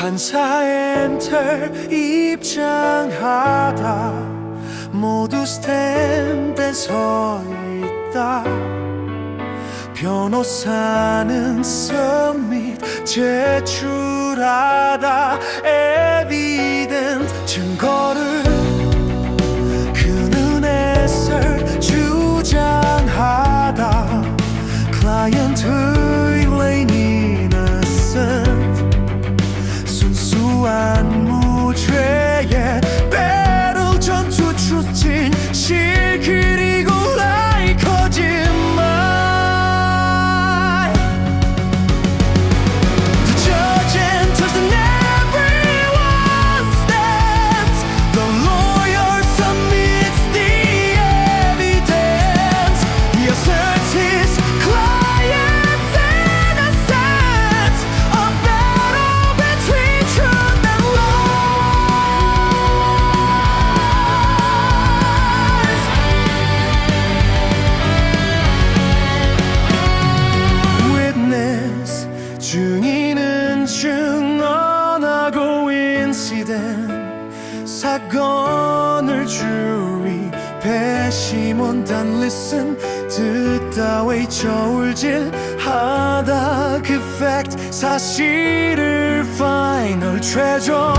판사 엔터 입장하다. 모두 스탠드에 서 있다. 변호사는 서밋 제출하다 증인은 증언하고 인시덴 사건을 주의 배심원 단 listen 듣다 왜 저울질 하다 그 fact 사실을 final 최종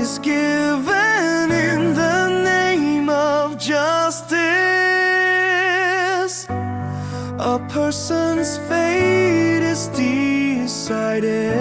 is given in the name of justice, a person's fate is decided.